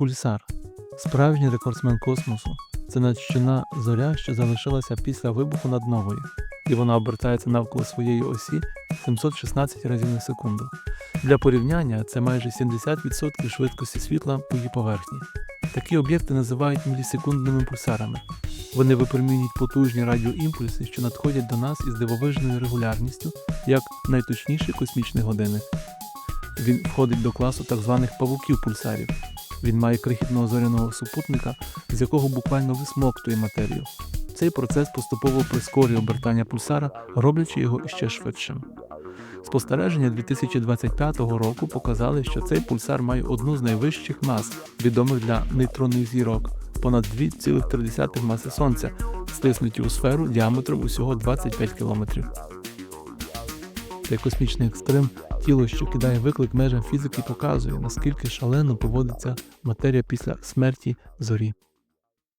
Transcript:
Пульсар справжній рекордсмен космосу. Це надщина зоря, що залишилася після вибуху над новою, і вона обертається навколо своєї осі 716 разів на секунду. Для порівняння це майже 70% швидкості світла по її поверхні. Такі об'єкти називають мілісекундними пульсарами. Вони випромінюють потужні радіоімпульси, що надходять до нас із дивовижною регулярністю, як найточніший космічний годинник. Він входить до класу так званих павуків-пульсарів. Він має крихітного зоряного супутника, з якого буквально висмоктує матерію. Цей процес поступово прискорює обертання пульсара, роблячи його іще швидшим. Спостереження 2025 року показали, що цей пульсар має одну з найвищих мас, відомих для нейтронних зірок, понад 2,3 маси Сонця, стиснуті у сферу діаметром усього 25 кілометрів. Цей космічний екстрим, тіло, що кидає виклик межам фізики, показує, наскільки шалено поводиться матерія після смерті зорі.